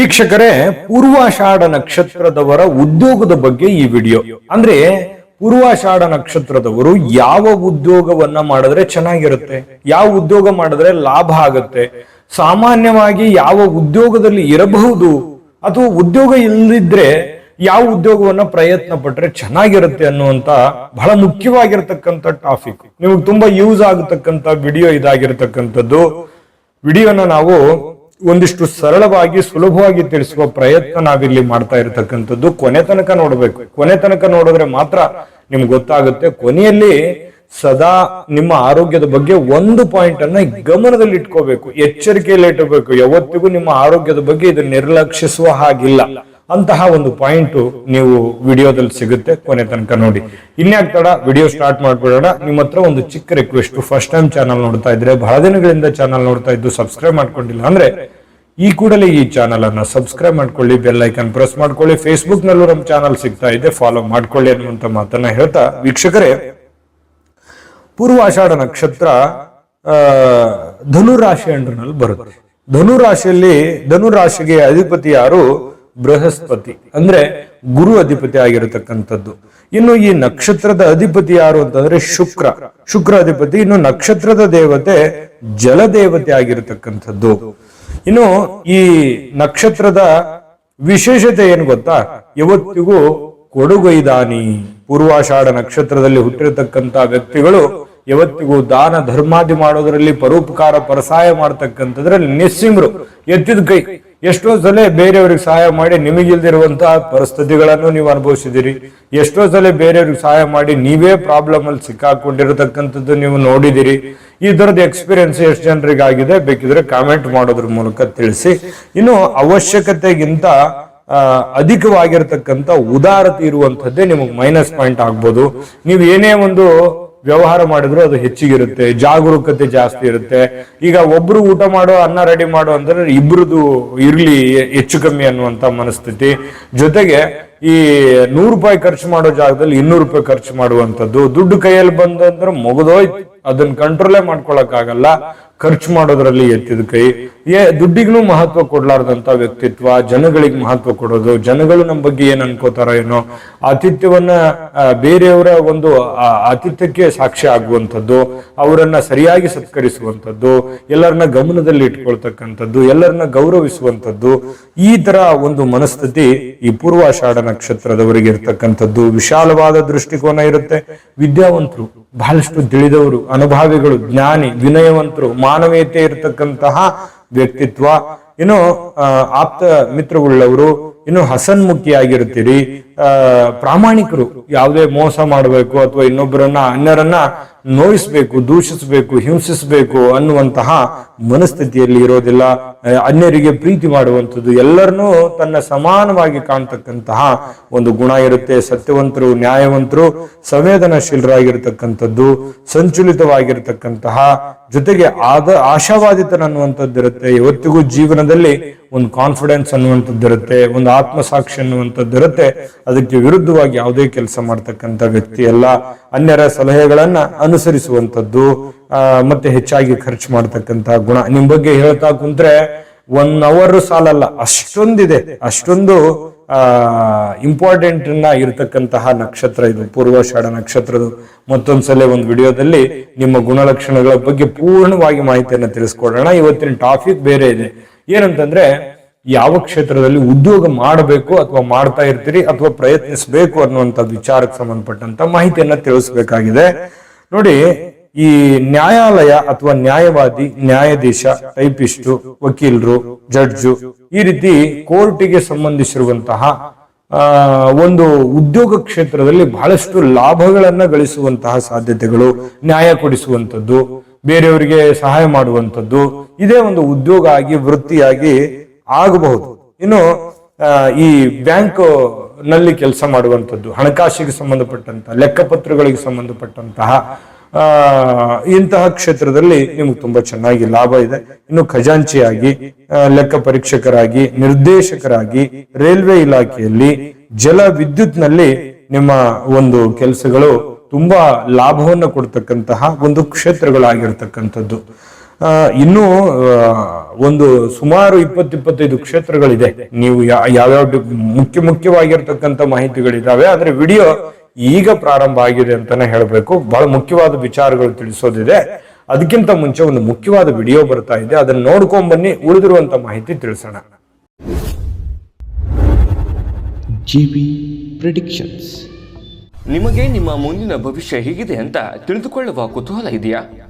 ವೀಕ್ಷಕರೇ, ಪೂರ್ವಾಷಾಢ ನಕ್ಷತ್ರದವರ ಉದ್ಯೋಗದ ಬಗ್ಗೆ ಈ ವಿಡಿಯೋ. ಅಂದ್ರೆ, ಪೂರ್ವಾಷಾಢ ನಕ್ಷತ್ರದವರು ಯಾವ ಉದ್ಯೋಗವನ್ನ ಮಾಡಿದ್ರೆ ಚೆನ್ನಾಗಿರುತ್ತೆ, ಯಾವ ಉದ್ಯೋಗ ಮಾಡಿದ್ರೆ ಲಾಭ ಆಗುತ್ತೆ, ಸಾಮಾನ್ಯವಾಗಿ ಯಾವ ಉದ್ಯೋಗದಲ್ಲಿ ಇರಬಹುದು, ಅಥವಾ ಉದ್ಯೋಗ ಇಲ್ಲದಿದ್ರೆ ಯಾವ ಉದ್ಯೋಗವನ್ನ ಪ್ರಯತ್ನ ಪಟ್ರೆ ಚೆನ್ನಾಗಿರುತ್ತೆ ಅನ್ನುವಂತ ಬಹಳ ಮುಖ್ಯವಾಗಿರ್ತಕ್ಕಂಥ ಟಾಪಿಕ್ ನಿಮಗೆ ತುಂಬಾ ಯೂಸ್ ಆಗತಕ್ಕಂತ ವಿಡಿಯೋ ಇದಾಗಿರ್ತಕ್ಕಂಥದ್ದು. ವಿಡಿಯೋನ ನಾವು ಒಂದಿಷ್ಟು ಸರಳವಾಗಿ, ಸುಲಭವಾಗಿ ತಿಳಿಸುವ ಪ್ರಯತ್ನ ನಾವಿಲ್ಲಿ ಮಾಡ್ತಾ ಇರತಕ್ಕಂಥದ್ದು ಕೊನೆ ತನಕ ನೋಡಬೇಕು. ಕೊನೆ ತನಕ ನೋಡಿದ್ರೆ ಮಾತ್ರ ನಿಮ್ಗೆ ಗೊತ್ತಾಗುತ್ತೆ. ಕೊನೆಯಲ್ಲಿ ಸದಾ ನಿಮ್ಮ ಆರೋಗ್ಯದ ಬಗ್ಗೆ ಒಂದು ಪಾಯಿಂಟ್ ಅನ್ನ ಗಮನದಲ್ಲಿ ಇಟ್ಕೋಬೇಕು. ಎಚ್ಚರಿಕೆಯಲ್ಲಿ ಇಟ್ಟಬೇಕು ಯಾವತ್ತಿಗೂ ನಿಮ್ಮ ಆರೋಗ್ಯದ ಬಗ್ಗೆ ಇದನ್ನ ನಿರ್ಲಕ್ಷಿಸುವ ಹಾಗಿಲ್ಲ ಅಂತಹ ಒಂದು ಪಾಯಿಂಟ್ ನೀವು ವಿಡಿಯೋದಲ್ಲಿ ಸಿಗುತ್ತೆ. ಕೊನೆ ತನಕ ನೋಡಿ. ಇನ್ಯಾಕ್ ತಡ, ವಿಡಿಯೋ ಸ್ಟಾರ್ಟ್ ಮಾಡ್ಬಿಡೋಣ. ನಿಮ್ಮ ಹತ್ರ ಒಂದು ಚಿಕ್ಕ ರಿಕ್ವೆಸ್ಟ್ ಫಸ್ಟ್ ಟೈಮ್ ಚಾನಲ್ ನೋಡ್ತಾ ಇದ್ರೆ, ಬಹಳ ದಿನಗಳಿಂದ ಚಾನಲ್ ನೋಡ್ತಾ ಇದ್ದು ಸಬ್ಸ್ಕ್ರೈಬ್ ಮಾಡ್ಕೊಂಡಿಲ್ಲ ಅಂದ್ರೆ ಈ ಕೂಡಲೇ ಈ ಚಾನಲ್ ಅನ್ನು ಸಬ್ಸ್ಕ್ರೈಬ್ ಮಾಡ್ಕೊಳ್ಳಿ ಬೆಲ್ ಐಕನ್ ಪ್ರೆಸ್ ಮಾಡ್ಕೊಳ್ಳಿ. ಫೇಸ್ಬುಕ್ ನಲ್ಲೂ ನಮ್ಮ ಚಾನಲ್ ಸಿಗ್ತಾ ಇದೆ. ಫಾಲೋ ಮಾಡ್ಕೊಳ್ಳಿ ಅನ್ನುವಂತ ಮಾತನ್ನ ಹೇಳ್ತಾ ವೀಕ್ಷಕರೇ, ಪೂರ್ವಾಷಾಢ ನಕ್ಷತ್ರ, ಆ, ಧನುರಾಶಿ ಅಂಡ್ರನಲ್ಲಿ ಬರುತ್ತೆ. ಧನುರಾಶಿಯಲ್ಲಿ ಧನುರಾಶಿಗೆ ಅಧಿಪತಿ ಯಾರು? ಬೃಹಸ್ಪತಿ. ಅಂದ್ರೆ ಗುರು ಅಧಿಪತಿ ಆಗಿರತಕ್ಕಂಥದ್ದು. ಇನ್ನು ಈ ನಕ್ಷತ್ರದ ಅಧಿಪತಿ ಯಾರು ಅಂತಂದ್ರೆ ಶುಕ್ರ. ಶುಕ್ರ ಅಧಿಪತಿ ಇನ್ನು ನಕ್ಷತ್ರದ ದೇವತೆ ಜಲ ದೇವತೆ ಆಗಿರತಕ್ಕಂಥದ್ದು. ಇನ್ನು ಈ ನಕ್ಷತ್ರದ ವಿಶೇಷತೆ ಏನು ಗೊತ್ತಾ? ಇವತ್ತಿಗೂ ಕೊಡುಗೈದಾನಿ. ಪೂರ್ವಾಷಾಢ ನಕ್ಷತ್ರದಲ್ಲಿ ಹುಟ್ಟಿರತಕ್ಕಂತ ವ್ಯಕ್ತಿಗಳು ಯಾವತ್ತಿಗೂ ದಾನ ಧರ್ಮಾದಿ ಮಾಡೋದ್ರಲ್ಲಿ ಪರೋಪಕಾರ ಪರಸಹಾಯ ಮಾಡ್ತಕ್ಕಂಥದ್ರಲ್ಲಿ ನಿಸ್ಸಿಮ್ರು ಎತ್ತಿದ ಕೈ. ಎಷ್ಟೋ ಸಲ ಬೇರೆಯವ್ರಿಗೆ ಸಹಾಯ ಮಾಡಿ ನಿಮಗಿಲ್ದಿರುವಂತಹ ಪರಿಸ್ಥಿತಿಗಳನ್ನು ನೀವು ಅನುಭವಿಸಿದಿರಿ. ಎಷ್ಟೋ ಸಲ ಬೇರೆಯವ್ರಿಗೆ ಸಹಾಯ ಮಾಡಿ ನೀವೇ ಪ್ರಾಬ್ಲಮ್ ಅಲ್ಲಿ ಸಿಕ್ಕಾಕೊಂಡಿರತಕ್ಕಂಥದ್ದು ನೀವು ನೋಡಿದಿರಿ. ಈ ತರದ ಎಕ್ಸ್ಪೀರಿಯನ್ಸ್ ಎಷ್ಟು ಜನರಿಗೆ ಆಗಿದೆ ಬೇಕಿದ್ರೆ ಕಾಮೆಂಟ್ ಮಾಡೋದ್ರ ಮೂಲಕ ತಿಳಿಸಿ. ಇನ್ನು ಅವಶ್ಯಕತೆಗಿಂತ ಅಧಿಕವಾಗಿರ್ತಕ್ಕಂಥ ಉದಾರತೆ ಇರುವಂಥದ್ದೇ ನಿಮಗೆ ಮೈನಸ್ ಪಾಯಿಂಟ್ ಆಗ್ಬೋದು. ನೀವು ಏನೇ ಒಂದು ವ್ಯವಹಾರ ಮಾಡಿದ್ರು ಅದು ಹೆಚ್ಚಿಗಿರುತ್ತೆ, ಜಾಗರೂಕತೆ ಜಾಸ್ತಿ ಇರುತ್ತೆ. ಈಗ ಒಬ್ರು ಊಟ ಮಾಡೋ, ಅನ್ನ ರೆಡಿ ಮಾಡೋ ಅಂದ್ರೆ ಇಬ್ರದು ಇರ್ಲಿ ಹೆಚ್ಚು ಕಮ್ಮಿ ಅನ್ನುವಂತ ಮನಸ್ಥಿತಿ. ಜೊತೆಗೆ ಈ ನೂರು ರೂಪಾಯಿ ಖರ್ಚು ಮಾಡೋ ಜಾಗದಲ್ಲಿ ಇನ್ನೂರು ರೂಪಾಯಿ ಖರ್ಚು ಮಾಡುವಂತದ್ದು ದುಡ್ಡು ಕೈಯಲ್ಲಿ ಬಂದಂದ್ರೆ ಮುಗಿದೋಯ್ತು. ಅದನ್ನ ಕಂಟ್ರೋಲೇ ಮಾಡ್ಕೊಳಕ್ ಆಗಲ್ಲ. ಖರ್ಚು ಮಾಡೋದ್ರಲ್ಲಿ ಎತ್ತಿದ ಕೈ. ಏ ದುಡ್ಡಿಗೂ ಮಹತ್ವ ಕೊಡ್ಲಾರ್ದಂತ ವ್ಯಕ್ತಿತ್ವ, ಜನಗಳಿಗೆ ಮಹತ್ವ ಕೊಡೋದು, ಜನಗಳು ನಮ್ಮ ಬಗ್ಗೆ ಏನ್ ಅನ್ಕೋತಾರ ಏನೋ, ಆತಿಥ್ಯವನ್ನ ಬೇರೆಯವರ ಒಂದು ಆತಿಥ್ಯಕ್ಕೆ ಸಾಕ್ಷಿ ಆಗುವಂಥದ್ದು, ಅವರನ್ನ ಸರಿಯಾಗಿ ಸತ್ಕರಿಸುವಂಥದ್ದು, ಎಲ್ಲರನ್ನ ಗಮನದಲ್ಲಿ ಇಟ್ಕೊಳ್ತಕ್ಕಂಥದ್ದು, ಎಲ್ಲರನ್ನ ಗೌರವಿಸುವಂಥದ್ದು, ಈ ತರ ಒಂದು ಮನಸ್ಥಿತಿ ಈ ಪೂರ್ವಾಷಾಢ ನಕ್ಷತ್ರದವರಿಗೆ ಇರ್ತಕ್ಕಂಥದ್ದು. ವಿಶಾಲವಾದ ದೃಷ್ಟಿಕೋನ ಇರುತ್ತೆ. ವಿದ್ಯಾವಂತರು ಬಹಳಷ್ಟು ತಿಳಿದವರು. ಅನುಭಾವಿಗಳು ಜ್ಞಾನಿ ವಿನಯವಂತರು ಮಾನವೀಯತೆ ಇರತಕ್ಕಂತಹ ವ್ಯಕ್ತಿತ್ವ. ಇನ್ನು ಆಪ್ತ ಮಿತ್ರವುಳ್ಳವರು ಇನ್ನು ಹಸನ್ಮುಖಿಯಾಗಿರ್ತೀರಿ ಆ, ಪ್ರಾಮಾಣಿಕರು ಯಾವುದೇ ಮೋಸ ಮಾಡಬೇಕು ಅಥವಾ ಇನ್ನೊಬ್ಬರನ್ನ, ಅನ್ಯರನ್ನ ನೋಯಿಸಬೇಕು, ದೂಷಿಸಬೇಕು, ಹಿಂಸಿಸಬೇಕು ಅನ್ನುವಂತಹ ಮನಸ್ಥಿತಿಯಲ್ಲಿ ಇರೋದಿಲ್ಲ. ಅನ್ಯರಿಗೆ ಪ್ರೀತಿ ಮಾಡುವಂಥದ್ದು ಎಲ್ಲರನ್ನೂ ತನ್ನ ಸಮಾನವಾಗಿ ಕಾಣ್ತಕ್ಕಂತಹ ಒಂದು ಗುಣ ಇರುತ್ತೆ. ಸತ್ಯವಂತರು, ನ್ಯಾಯವಂತರು, ಸಂವೇದನಾಶೀಲರಾಗಿರ್ತಕ್ಕಂಥದ್ದು, ಸಂಚುಲಿತವಾಗಿರ್ತಕ್ಕಂತಹ ಜೊತೆಗೆ ಆದ ಇರುತ್ತೆ. ಇವತ್ತಿಗೂ ಜೀವನದಲ್ಲಿ ಒಂದು ಕಾನ್ಫಿಡೆನ್ಸ್ ಅನ್ನುವಂಥದ್ದಿರುತ್ತೆ ಒಂದು ಆತ್ಮಸಾಕ್ಷಿ ಅನ್ನುವಂಥದ್ದಿರುತ್ತೆ ಅದಕ್ಕೆ ವಿರುದ್ಧವಾಗಿ ಯಾವುದೇ ಕೆಲಸ ಮಾಡ್ತಕ್ಕಂಥ ವ್ಯಕ್ತಿ ಅಲ್ಲ. ಅನ್ಯರ ಸಲಹೆಗಳನ್ನ ಅನುಸರಿಸುವಂಥದ್ದು ಮತ್ತೆ ಹೆಚ್ಚಾಗಿ ಖರ್ಚು ಮಾಡ್ತಕ್ಕಂಥ ಗುಣ. ನಿಮ್ ಬಗ್ಗೆ ಹೇಳ್ತಾ ಕುಂತ್ರೆ ಒನ್ ಅವರ್ ಸಾಲಲ್ಲ, ಅಷ್ಟೊಂದಿದೆ. ಅಷ್ಟೊಂದು ಇಂಪಾರ್ಟೆಂಟ್ ಇರತಕ್ಕಂತಹ ನಕ್ಷತ್ರ ಇದು. ಪೂರ್ವಾಷಾಢ ನಕ್ಷತ್ರದ ಮತ್ತೊಂದ್ಸಲ ಒಂದು ವಿಡಿಯೋದಲ್ಲಿ ನಿಮ್ಮ ಗುಣಲಕ್ಷಣಗಳ ಬಗ್ಗೆ ಪೂರ್ಣವಾಗಿ ಮಾಹಿತಿಯನ್ನು ತಿಳಿಸ್ಕೊಡೋಣ. ಇವತ್ತಿನ ಟಾಪಿಕ್ ಬೇರೆ ಇದೆ. ಏನಂತಂದ್ರೆ, ಯಾವ ಕ್ಷೇತ್ರದಲ್ಲಿ ಉದ್ಯೋಗ ಮಾಡಬೇಕು ಅಥವಾ ಮಾಡ್ತಾ ಇರ್ತೀರಿ ಅಥವಾ ಪ್ರಯತ್ನಿಸಬೇಕು ಅನ್ನುವಂತ ವಿಚಾರಕ್ಕೆ ಸಂಬಂಧಪಟ್ಟಂತ ಮಾಹಿತಿಯನ್ನ ತಿಳಿಸ್ಬೇಕಾಗಿದೆ. ನೋಡಿ ಈ ನ್ಯಾಯಾಲಯ ಅಥವಾ ನ್ಯಾಯವಾದಿ ನ್ಯಾಯಾಧೀಶ, ಟೈಪಿಸ್ಟು, ವಕೀಲರು, ಜಡ್ಜು ಈ ರೀತಿ ಕೋರ್ಟಿಗೆ ಸಂಬಂಧಿಸಿರುವಂತಹ ಒಂದು ಉದ್ಯೋಗ ಕ್ಷೇತ್ರದಲ್ಲಿ ಬಹಳಷ್ಟು ಲಾಭಗಳನ್ನ ಗಳಿಸುವಂತಹ ಸಾಧ್ಯತೆಗಳು ನ್ಯಾಯ ಕೊಡಿಸುವಂಥದ್ದು, ಬೇರೆಯವರಿಗೆ ಸಹಾಯ ಮಾಡುವಂತದ್ದು ಇದೇ ಒಂದು ಉದ್ಯೋಗ ಆಗಿ, ವೃತ್ತಿಯಾಗಿ ಆಗಬಹುದು. ಇನ್ನು ಈ ಬ್ಯಾಂಕ್ನಲ್ಲಿ ಕೆಲಸ ಮಾಡುವಂಥದ್ದು, ಹಣಕಾಸಿಗೆ ಸಂಬಂಧಪಟ್ಟಂತಹ, ಲೆಕ್ಕಪತ್ರಗಳಿಗೆ ಸಂಬಂಧಪಟ್ಟಂತಹ ಇಂತಹ ಕ್ಷೇತ್ರದಲ್ಲಿ ನಿಮ್ಗೆ ತುಂಬಾ ಚೆನ್ನಾಗಿ ಲಾಭ ಇದೆ. ಇನ್ನು ಖಜಾಂಚಿಯಾಗಿ ಲೆಕ್ಕ ಪರೀಕ್ಷಕರಾಗಿ, ನಿರ್ದೇಶಕರಾಗಿ, ರೈಲ್ವೆ ಇಲಾಖೆಯಲ್ಲಿ, ಜಲ ವಿದ್ಯುತ್ನಲ್ಲಿ ನಿಮ್ಮ ಒಂದು ಕೆಲಸಗಳು ತುಂಬಾ ಲಾಭವನ್ನು ಕೊಡ್ತಕ್ಕಂತಹ ಒಂದು ಕ್ಷೇತ್ರಗಳಾಗಿರ್ತಕ್ಕಂಥದ್ದು. ಇನ್ನೂ ಒಂದು ಸುಮಾರು ಇಪ್ಪತ್ತು ಇಪ್ಪತ್ತೈದು ಕ್ಷೇತ್ರಗಳಿದೆ. ನೀವು ಯಾವ್ಯಾವ ಮುಖ್ಯ ಮುಖ್ಯವಾಗಿರ್ತಕ್ಕಂಥ ಮಾಹಿತಿಗಳಿದಾವೆ. ಆದ್ರೆ ವಿಡಿಯೋ ಈಗ ಪ್ರಾರಂಭ ಆಗಿದೆ ಅಂತಾನೆ ಹೇಳಬೇಕು. ಬಹಳ ಮುಖ್ಯವಾದ ವಿಚಾರಗಳು ತಿಳಿಸೋದಿದೆ. ಅದಕ್ಕಿಂತ ಮುಂಚೆ ಒಂದು ಮುಖ್ಯವಾದ ವಿಡಿಯೋ ಬರ್ತಾ ಇದೆ. ಅದನ್ನ ನೋಡ್ಕೊಂಡ್ ಬನ್ನಿ. ಉಳಿದಿರುವಂತ ಮಾಹಿತಿ ತಿಳಿಸೋಣ. GB predictions. ನಿಮಗೆ ನಿಮ್ಮ ಮುಂದಿನ ಭವಿಷ್ಯ ಹೇಗಿದೆ ಅಂತ ತಿಳಿದುಕೊಳ್ಳುವ ಕುತೂಹಲ ಇದೆಯಾ?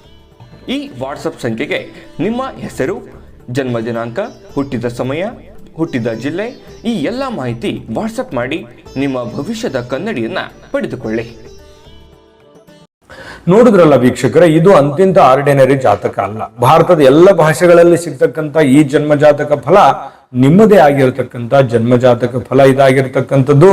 ಈ ವಾಟ್ಸಪ್ ಸಂಖ್ಯೆಗೆ ನಿಮ್ಮ ಹೆಸರು, ಜನ್ಮ ದಿನಾಂಕ, ಹುಟ್ಟಿದ ಸಮಯ, ಹುಟ್ಟಿದ ಜಿಲ್ಲೆ, ಈ ಎಲ್ಲ ಮಾಹಿತಿ ವಾಟ್ಸಪ್ ಮಾಡಿ ನಿಮ್ಮ ಭವಿಷ್ಯದ ಕನ್ನಡಿಯನ್ನ ಪಡೆದುಕೊಳ್ಳಿ. ನೋಡಿದ್ರಲ್ಲ ವೀಕ್ಷಕರ, ಇದು ಅತ್ಯಂತ ಆರ್ಡಿನರಿ ಜಾತಕ ಅಲ್ಲ. ಭಾರತದ ಎಲ್ಲ ಭಾಷೆಗಳಲ್ಲಿ ಸಿಗ್ತಕ್ಕಂತ ಈ ಜನ್ಮ ಜಾತಕ ಫಲ ನಿಮ್ಮದೇ ಆಗಿರತಕ್ಕಂತ ಜನ್ಮ ಜಾತಕ ಫಲ ಇದಾಗಿರ್ತಕ್ಕಂಥದ್ದು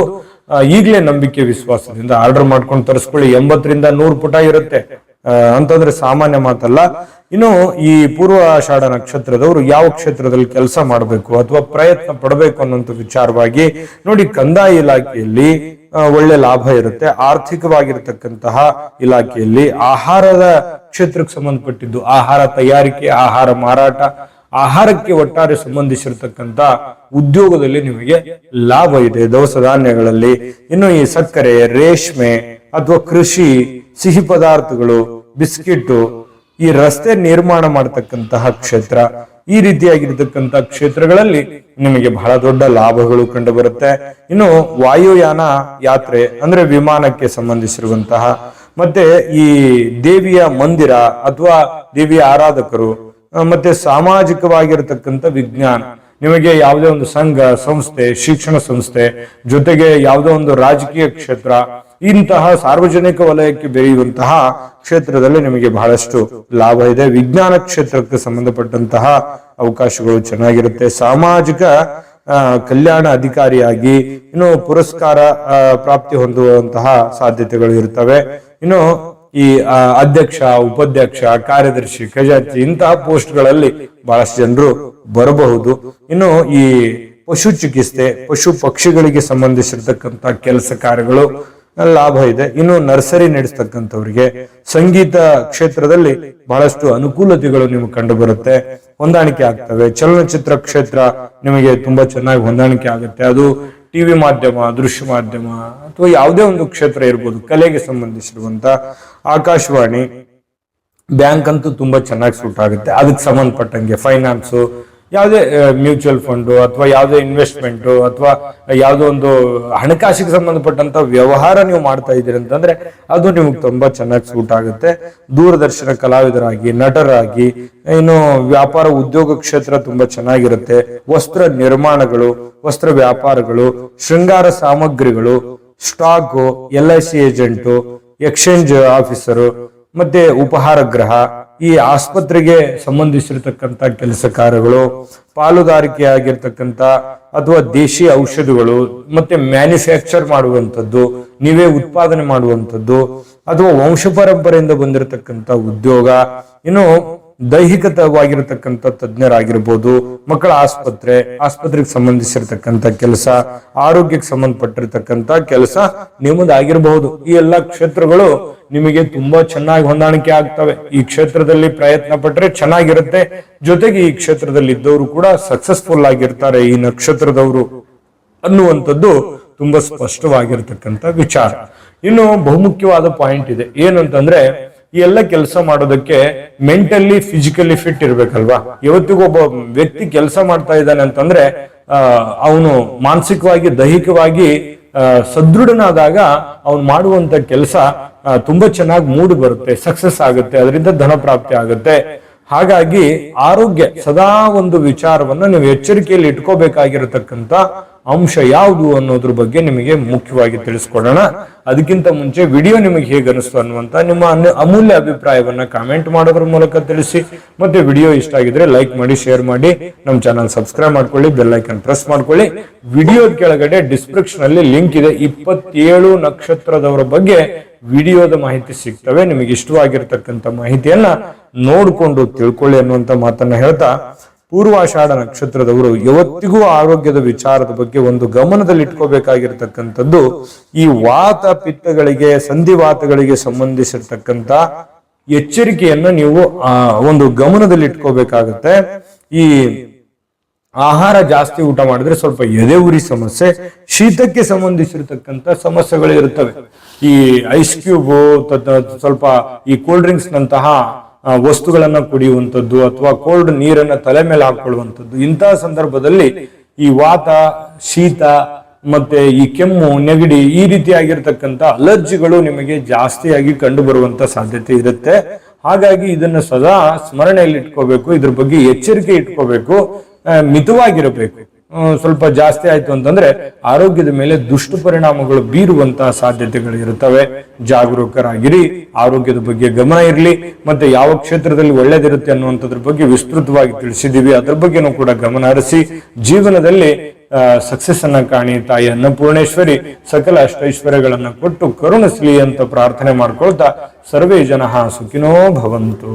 ಈಗಲೇ ನಂಬಿಕೆ ವಿಶ್ವಾಸದಿಂದ ಆರ್ಡರ್ ಮಾಡ್ಕೊಂಡು ತರಿಸ್ಕೊಳ್ಳಿ. ಎಂಬತ್ತರಿಂದ ನೂರು ಪುಟ ಇರುತ್ತೆ. ಅಂತಂದ್ರೆ ಸಾಮಾನ್ಯ ಮಾತಲ್ಲ. ಇನ್ನು ಈ ಪೂರ್ವಾಷಾಢ ನಕ್ಷತ್ರದವರು ಯಾವ ಕ್ಷೇತ್ರದಲ್ಲಿ ಕೆಲಸ ಮಾಡಬೇಕು ಅಥವಾ ಪ್ರಯತ್ನ ಪಡಬೇಕು ಅನ್ನೋಂಥ ವಿಚಾರವಾಗಿ ನೋಡಿ ಕಂದಾಯ ಇಲಾಖೆಯಲ್ಲಿ ಒಳ್ಳೆ ಲಾಭ ಇರುತ್ತೆ. ಆರ್ಥಿಕವಾಗಿರ್ತಕ್ಕಂತಹ ಇಲಾಖೆಯಲ್ಲಿ ಆಹಾರದ ಕ್ಷೇತ್ರಕ್ಕೆ ಸಂಬಂಧಪಟ್ಟಿದ್ದು ಆಹಾರ ತಯಾರಿಕೆ, ಆಹಾರ ಮಾರಾಟ, ಆಹಾರಕ್ಕೆ ಒಟ್ಟಾರೆ ಸಂಬಂಧಿಸಿರ್ತಕ್ಕಂತ ಉದ್ಯೋಗದಲ್ಲಿ ನಿಮಗೆ ಲಾಭ ಇದೆ. ದವಸ ಧಾನ್ಯಗಳಲ್ಲಿ ಇನ್ನು ಈ ಸಕ್ಕರೆ, ರೇಷ್ಮೆ ಅಥವಾ ಕೃಷಿ ಸಿಹಿ ಪದಾರ್ಥಗಳು ಬಿಸ್ಕಿಟ್ಟು ಈ ರಸ್ತೆ ನಿರ್ಮಾಣ ಮಾಡತಕ್ಕಂತಹ ಕ್ಷೇತ್ರ. ಈ ರೀತಿಯಾಗಿರ್ತಕ್ಕಂತಹ ಕ್ಷೇತ್ರಗಳಲ್ಲಿ ನಿಮಗೆ ಬಹಳ ದೊಡ್ಡ ಲಾಭಗಳು ಕಂಡು ಬರುತ್ತೆ ಇನ್ನು ವಾಯುಯಾನ ಯಾತ್ರೆ ಅಂದ್ರೆ ವಿಮಾನಕ್ಕೆ ಸಂಬಂಧಿಸಿರುವಂತಹ, ಮತ್ತೆ ಈ ದೇವಿಯ ಮಂದಿರ ಅಥವಾ ದೇವಿಯ ಆರಾಧಕರು, ಮತ್ತೆ ಸಾಮಾಜಿಕವಾಗಿರತಕ್ಕಂಥ ವಿಜ್ಞಾನ ನಿಮಗೆ ಯಾವುದೇ ಒಂದು ಸಂಘ, ಸಂಸ್ಥೆ, ಶಿಕ್ಷಣ ಸಂಸ್ಥೆ, ಜೊತೆಗೆ ಯಾವುದೋ ಒಂದು ರಾಜಕೀಯ ಕ್ಷೇತ್ರ, ಇಂತಹ ಸಾರ್ವಜನಿಕ ವಲಯಕ್ಕೆ ಬೆರೆಯುವಂತಹ ಕ್ಷೇತ್ರದಲ್ಲಿ ನಿಮಗೆ ಬಹಳಷ್ಟು ಲಾಭ ಇದೆ. ವಿಜ್ಞಾನ ಕ್ಷೇತ್ರಕ್ಕೆ ಸಂಬಂಧಪಟ್ಟಂತಹ ಅವಕಾಶಗಳು ಚೆನ್ನಾಗಿರುತ್ತೆ. ಸಾಮಾಜಿಕ ಕಲ್ಯಾಣ ಅಧಿಕಾರಿಯಾಗಿ ಇನ್ನು ಪುರಸ್ಕಾರ ಪ್ರಾಪ್ತಿ ಹೊಂದುವಂತಹ ಸಾಧ್ಯತೆಗಳು ಇರ್ತವೆ. ಇನ್ನು ಈ ಅಧ್ಯಕ್ಷ, ಉಪಾಧ್ಯಕ್ಷ, ಕಾರ್ಯದರ್ಶಿ, ಖಜಾಂಚಿ ಇಂತಹ ಪೋಸ್ಟ್ಗಳಲ್ಲಿ ಬಹಳಷ್ಟು ಜನರು ಬರಬಹುದು. ಇನ್ನು ಈ ಪಶು ಚಿಕಿತ್ಸೆ, ಪಶು ಪಕ್ಷಿಗಳಿಗೆ ಸಂಬಂಧಿಸಿರ್ತಕ್ಕಂಥ ಕೆಲಸ ಕಾರ್ಯಗಳು, ಲಾಭ ಇದೆ. ಇನ್ನು ನರ್ಸರಿ ನಡೆಸ್ತಕ್ಕಂಥವ್ರಿಗೆ ಸಂಗೀತ ಕ್ಷೇತ್ರದಲ್ಲಿ ಬಹಳಷ್ಟು ಅನುಕೂಲತೆಗಳು ನಿಮಗೆ ಕಂಡು ಬರುತ್ತೆ ಹೊಂದಾಣಿಕೆ ಆಗ್ತವೆ. ಚಲನಚಿತ್ರ ಕ್ಷೇತ್ರ ನಿಮಗೆ ತುಂಬಾ ಚೆನ್ನಾಗಿ ಹೊಂದಾಣಿಕೆ ಆಗುತ್ತೆ. ಅದು ಟಿವಿ ಮಾಧ್ಯಮ, ದೃಶ್ಯ ಮಾಧ್ಯಮ ಅಥವಾ ಯಾವುದೇ ಒಂದು ಕ್ಷೇತ್ರ ಇರ್ಬೋದು, ಕಲೆಗೆ ಸಂಬಂಧಿಸಿರುವಂತ ಆಕಾಶವಾಣಿ, ಬ್ಯಾಂಕ್ ಅಂತೂ ತುಂಬಾ ಚೆನ್ನಾಗಿ ಸೂಟ್ ಆಗುತ್ತೆ. ಅದಕ್ಕೆ ಸಂಬಂಧಪಟ್ಟಂಗೆ ಫೈನಾನ್ಸು ಯಾವುದೇ ಮ್ಯೂಚುವಲ್ ಫಂಡು ಅಥವಾ ಯಾವುದೇ ಇನ್ವೆಸ್ಟ್ಮೆಂಟ್ ಅಥವಾ ಯಾವುದೋ ಒಂದು ಹಣಕಾಸಿಗೆ ಸಂಬಂಧಪಟ್ಟಂತ ವ್ಯವಹಾರ ನೀವು ಮಾಡ್ತಾ ಇದ್ದೀರಿ ಅಂತಂದ್ರೆ ಅದು ನಿಮಗೆ ತುಂಬಾ ಚೆನ್ನಾಗಿ ಸೂಟ್ ಆಗುತ್ತೆ. ದೂರದರ್ಶನ ಕಲಾವಿದರಾಗಿ, ನಟರಾಗಿ, ಇನ್ನು ವ್ಯಾಪಾರ ಉದ್ಯೋಗ ಕ್ಷೇತ್ರ ತುಂಬಾ ಚೆನ್ನಾಗಿರುತ್ತೆ. ವಸ್ತ್ರ ನಿರ್ಮಾಣಗಳು, ವಸ್ತ್ರ ವ್ಯಾಪಾರಗಳು, ಶೃಂಗಾರ ಸಾಮಗ್ರಿಗಳು, stock L I C agent exchange officer ಮತ್ತೆ ಉಪಹಾರ ಗೃಹ ಈ ಆಸ್ಪತ್ರೆಗೆ ಸಂಬಂಧಿಸಿರತಕ್ಕಂಥ ಕೆಲಸ ಕಾರ್ಯಗಳು ಪಾಲುದಾರಿಕೆ ಆಗಿರ್ತಕ್ಕಂಥ ಅಥವಾ ದೇಶಿ ಔಷಧಿಗಳು, ಮತ್ತೆ ಮ್ಯಾನುಫ್ಯಾಕ್ಚರ್ ಮಾಡುವಂಥದ್ದು, ನೀವೇ ಉತ್ಪಾದನೆ ಮಾಡುವಂಥದ್ದು, ಅಥವಾ ವಂಶ ಪರಂಪರೆಯಿಂದ ಬಂದಿರತಕ್ಕಂಥ ಉದ್ಯೋಗ, ಇನ್ನು ದೈಹಿಕವಾಗಿರತಕ್ಕಂಥ ತಜ್ಞರಾಗಿರ್ಬೋದು, ಮಕ್ಕಳ ಆಸ್ಪತ್ರೆ, ಆಸ್ಪತ್ರೆಗೆ ಸಂಬಂಧಿಸಿರ್ತಕ್ಕಂಥ ಕೆಲಸ, ಆರೋಗ್ಯಕ್ಕೆ ಸಂಬಂಧಪಟ್ಟಿರ್ತಕ್ಕಂಥ ಕೆಲಸ ನಿಮ್ಮದಾಗಿರಬಹುದು. ಈ ಎಲ್ಲಾ ಕ್ಷೇತ್ರಗಳು ನಿಮಗೆ ತುಂಬಾ ಚೆನ್ನಾಗಿ ಹೊಂದಾಣಿಕೆ ಆಗ್ತವೆ. ಈ ಕ್ಷೇತ್ರದಲ್ಲಿ ಪ್ರಯತ್ನ ಪಟ್ಟರೆ ಚೆನ್ನಾಗಿರುತ್ತೆ. ಜೊತೆಗೆ ಈ ಕ್ಷೇತ್ರದಲ್ಲಿ ಇದ್ದವರು ಕೂಡ ಸಕ್ಸಸ್ಫುಲ್ ಆಗಿರ್ತಾರೆ ಈ ನಕ್ಷತ್ರದವರು ಅನ್ನುವಂಥದ್ದು ತುಂಬಾ ಸ್ಪಷ್ಟವಾಗಿರ್ತಕ್ಕಂಥ ವಿಚಾರ. ಇನ್ನು ಬಹುಮುಖ್ಯವಾದ ಪಾಯಿಂಟ್ ಇದೆ. ಏನಂತಂದ್ರೆ ಈ ಎಲ್ಲ ಕೆಲಸ ಮಾಡೋದಕ್ಕೆ ಮೆಂಟಲಿ ಫಿಸಿಕಲಿ ಫಿಟ್ ಇರ್ಬೇಕಲ್ವಾ? ಇವತ್ತಿಗೂ ಒಬ್ಬ ವ್ಯಕ್ತಿ ಕೆಲಸ ಮಾಡ್ತಾ ಇದ್ದಾನೆ ಅಂತಂದ್ರೆ ಅವನು ಮಾನಸಿಕವಾಗಿ, ದೈಹಿಕವಾಗಿ ಸದೃಢನಾದಾಗ ಅವ್ನು ಮಾಡುವಂತ ಕೆಲಸ ತುಂಬಾ ಚೆನ್ನಾಗಿ ಮೂಡಿ ಬರುತ್ತೆ ಸಕ್ಸಸ್ ಆಗುತ್ತೆ, ಅದರಿಂದ ಧನ ಪ್ರಾಪ್ತಿ ಆಗುತ್ತೆ. ಹಾಗಾಗಿ ಆರೋಗ್ಯ ಸದಾ ಒಂದು ವಿಚಾರವನ್ನ ನೀವು ಎಚ್ಚರಿಕೆಯಲ್ಲಿ ಇಟ್ಕೋಬೇಕಾಗಿರತಕ್ಕಂತ ಅಂಶ ಯಾವುದು ಅನ್ನೋದ್ರ ಬಗ್ಗೆ ನಿಮಗೆ ಮುಖ್ಯವಾಗಿ ತಿಳಿಸ್ಕೊಡೋಣ. ಅದಕ್ಕಿಂತ ಮುಂಚೆ ವಿಡಿಯೋ ನಿಮಗೆ ಹೇಗೆ ಅನಿಸ್ತು ಅನ್ನುವಂತ ನಿಮ್ಮ ಅಮೂಲ್ಯ ಅಭಿಪ್ರಾಯವನ್ನ ಕಾಮೆಂಟ್ ಮಾಡೋದ್ರ ಮೂಲಕ ತಿಳಿಸಿ. ಮತ್ತೆ ವಿಡಿಯೋ ಇಷ್ಟ ಆಗಿದ್ರೆ ಲೈಕ್ ಮಾಡಿ ಶೇರ್ ಮಾಡಿ. ನಮ್ಮ ಚಾನಲ್ ಸಬ್ಸ್ಕ್ರೈಬ್ ಮಾಡ್ಕೊಳ್ಳಿ ಬೆಲ್ ಐಕನ್ ಪ್ರೆಸ್ ಮಾಡ್ಕೊಳ್ಳಿ. ವಿಡಿಯೋದ ಕೆಳಗಡೆ ಡಿಸ್ಕ್ರಿಪ್ಷನ್ ಅಲ್ಲಿ ಲಿಂಕ್ ಇದೆ. ಇಪ್ಪತ್ತೇಳು ನಕ್ಷತ್ರದವರ ಬಗ್ಗೆ ವಿಡಿಯೋದ ಮಾಹಿತಿ ಸಿಗ್ತವೆ. ನಿಮಗೆ ಇಷ್ಟವಾಗಿರ್ತಕ್ಕಂಥ ಮಾಹಿತಿಯನ್ನ ನೋಡಿಕೊಂಡು ತಿಳ್ಕೊಳ್ಳಿ ಅನ್ನುವಂತ ಮಾತನ್ನ ಹೇಳ್ತಾ ಪೂರ್ವಾಷಾಢ ನಕ್ಷತ್ರದವರು ಯಾವತ್ತಿಗೂ ಆರೋಗ್ಯದ ವಿಚಾರದ ಬಗ್ಗೆ ಒಂದು ಗಮನದಲ್ಲಿ ಇಟ್ಕೋಬೇಕಾಗಿರ್ತಕ್ಕಂಥದ್ದು ಈ ವಾತ ಪಿತ್ತಗಳಿಗೆ ಸಂಧಿವಾತಗಳಿಗೆ ಸಂಬಂಧಿಸಿರ್ತಕ್ಕಂಥ ಎಚ್ಚರಿಕೆಯನ್ನ ನೀವು, ಆ, ಒಂದು ಗಮನದಲ್ಲಿ ಇಟ್ಕೋಬೇಕಾಗತ್ತೆ. ಈ ಆಹಾರ ಜಾಸ್ತಿ ಊಟ ಮಾಡಿದ್ರೆ ಸ್ವಲ್ಪ ಎದೆ ಉರಿ ಸಮಸ್ಯೆ, ಶೀತಕ್ಕೆ ಸಂಬಂಧಿಸಿರ್ತಕ್ಕಂಥ ಸಮಸ್ಯೆಗಳು ಇರುತ್ತವೆ. ಈ ಐಸ್ ಕ್ಯೂಬ್ ಸ್ವಲ್ಪ ಈ ಕೂಲ್ ಡ್ರಿಂಕ್ಸ್ ನಂತಹ ವಸ್ತುಗಳನ್ನ ಕುಡಿಯುವಂಥದ್ದು ಅಥವಾ ಕೋಲ್ಡ್ ನೀರನ್ನ ತಲೆ ಮೇಲೆ ಹಾಕೊಳ್ಳುವಂಥದ್ದು. ಇಂತಹ ಸಂದರ್ಭದಲ್ಲಿ ಈ ವಾತ, ಶೀತ ಮತ್ತೆ ಈ ಕೆಮ್ಮು, ನೆಗಡಿ ಈ ರೀತಿಯಾಗಿರ್ತಕ್ಕಂಥ ಅಲರ್ಜಿಗಳು ನಿಮಗೆ ಜಾಸ್ತಿಯಾಗಿ ಕಂಡು ಬರುವಂತ ಸಾಧ್ಯತೆ ಇರುತ್ತೆ. ಹಾಗಾಗಿ ಇದನ್ನ ಸದಾ ಸ್ಮರಣೆಯಲ್ಲಿ ಇಟ್ಕೋಬೇಕು, ಇದ್ರ ಬಗ್ಗೆ ಎಚ್ಚರಿಕೆ ಇಟ್ಕೋಬೇಕು ಮಿತವಾಗಿರಬೇಕು. ಸ್ವಲ್ಪ ಜಾಸ್ತಿ ಆಯ್ತು ಅಂತಂದ್ರೆ ಆರೋಗ್ಯದ ಮೇಲೆ ದುಷ್ಟ ಪರಿಣಾಮಗಳು ಬೀರುವಂತಹ ಸಾಧ್ಯತೆಗಳು ಇರುತ್ತವೆ ಜಾಗರೂಕರಾಗಿರಿ, ಆರೋಗ್ಯದ ಬಗ್ಗೆ ಗಮನ ಇರಲಿ, ಮತ್ತೆ ಯಾವ ಕ್ಷೇತ್ರದಲ್ಲಿ ಒಳ್ಳೇದಿರುತ್ತೆ ಅನ್ನುವಂಥದ್ರ ಬಗ್ಗೆ ವಿಸ್ತೃತವಾಗಿ ತಿಳಿಸಿದೀವಿ ಅದ್ರ ಬಗ್ಗೆನೂ ಕೂಡ ಗಮನ ಹರಿಸಿ, ಜೀವನದಲ್ಲಿ ಸಕ್ಸಸ್ ಅನ್ನ ಕಾಣಿ ತಾಯಿ ಅನ್ನಪೂರ್ಣೇಶ್ವರಿ, ಸಕಲ ಅಷ್ಟೈಶ್ವರ್ಯಗಳನ್ನ ಕೊಟ್ಟು ಕರುಣಿಸಲಿ ಅಂತ ಪ್ರಾರ್ಥನೆ ಮಾಡ್ಕೊಳ್ತಾ ಸರ್ವೇ ಜನ ಸುಖಿನೋ ಭವಂತು.